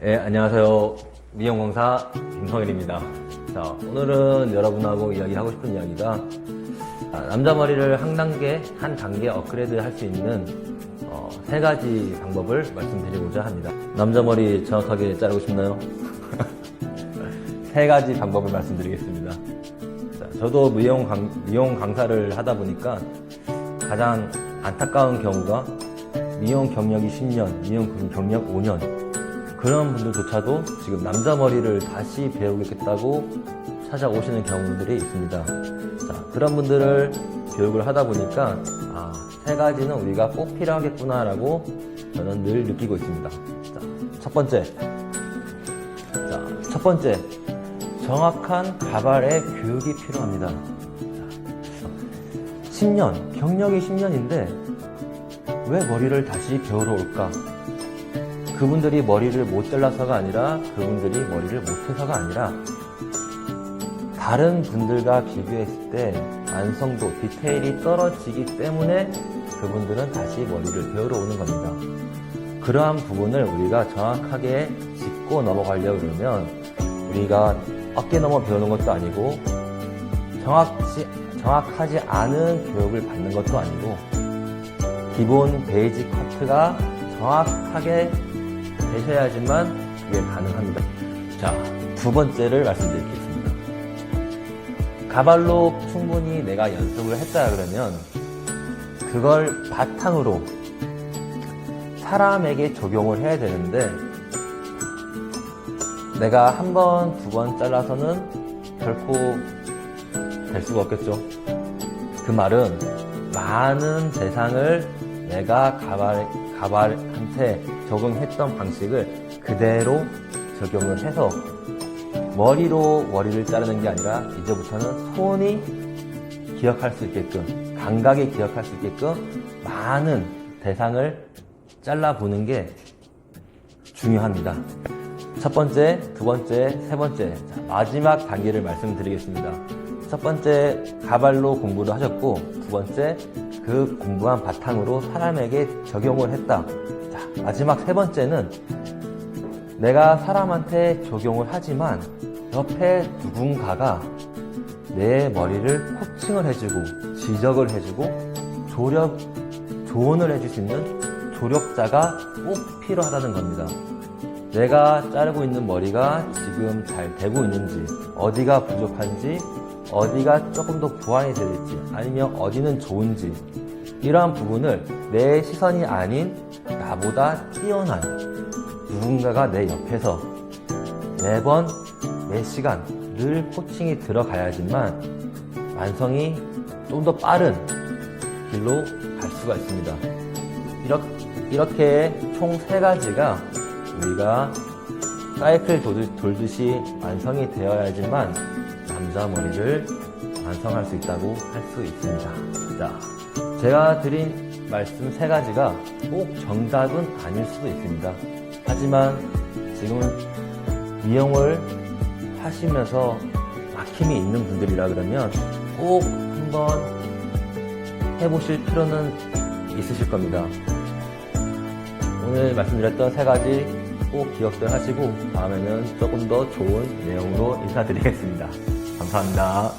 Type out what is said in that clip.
네, 안녕하세요. 미용공사 김성일입니다. 자, 오늘은 여러분하고 이야기하고 싶은 이야기가 아, 남자 머리를 한 단계, 한 단계 업그레이드 할 수 있는 어, 세 가지 방법을 말씀드리고자 합니다. 남자 머리 정확하게 자르고 싶나요? 세 가지 방법을 말씀드리겠습니다. 자, 저도 미용, 강, 미용 강사를 하다 보니까 가장 안타까운 경우가 미용 경력이 10년, 미용 경력 5년 그런 분들조차도 지금 남자 머리를 다시 배우겠다고 찾아오시는 경우들이 있습니다. 자, 그런 분들을 교육을 하다 보니까 아, 세 가지는 우리가 꼭 필요하겠구나라고 저는 늘 느끼고 있습니다. 자, 첫 번째. 자, 첫 번째. 정확한 가발의 교육이 필요합니다. 자, 10년, 경력이 10년인데 왜 머리를 다시 배우러 올까? 그분들이 머리를 못 잘라서가 아니라 그분들이 머리를 못해서가 아니라 다른 분들과 비교했을 때 완성도, 디테일이 떨어지기 때문에 그분들은 다시 머리를 배우러 오는 겁니다. 그러한 부분을 우리가 정확하게 짚고 넘어가려고 그러면 우리가 어깨 넘어 배우는 것도 아니고 정확치, 정확하지 않은 교육을 받는 것도 아니고 기본 베이직 커트가 정확하게 되셔야지만 그게 가능합니다. 자, 두 번째를 말씀드리겠습니다. 가발로 충분히 내가 연습을 했다 그러면 그걸 바탕으로 사람에게 적용을 해야 되는데 내가 한 번, 두 번 잘라서는 결코 될 수가 없겠죠. 그 말은 많은 대상을 내가 가발, 가발한테 적용했던 방식을 그대로 적용을 해서 머리로 머리를 자르는 게 아니라 이제부터는 손이 기억할 수 있게끔 감각이 기억할 수 있게끔 많은 대상을 잘라보는 게 중요합니다. 첫 번째, 두 번째, 세 번째 자, 마지막 단계를 말씀드리겠습니다. 첫 번째 가발로 공부를 하셨고 두 번째 그 공부한 바탕으로 사람에게 적용을 했다. 자, 마지막 세 번째는 내가 사람한테 적용을 하지만 옆에 누군가가 내 머리를 코칭을 해주고 지적을 해주고 조력 조언을 해줄 수 있는 조력자가 꼭 필요하다는 겁니다. 내가 자르고 있는 머리가 지금 잘 되고 있는지, 어디가 부족한지, 어디가 조금 더 보완이 될지, 아니면 어디는 좋은지, 이러한 부분을 내 시선이 아닌 나보다 뛰어난 누군가가 내 옆에서 매번 매 시간 늘 코칭이 들어가야지만 완성이 좀 더 빠른 길로 갈 수가 있습니다. 이렇게, 이렇게 총 세 가지가 우리가 사이클 돌- 돌듯이 완성이 되어야지만 남자 머리를 완성할 수 있다고 할 수 있습니다. 자, 제가 드린 말씀 세 가지가 꼭 정답은 아닐 수도 있습니다. 하지만 지금은 미용을 하시면서 막힘이 있는 분들이라 그러면 꼭 한번 해보실 필요는 있으실 겁니다. 오늘 말씀드렸던 세 가지 꼭 기억들 하시고 다음에는 조금 더 좋은 내용으로 인사드리겠습니다. 감사합니다.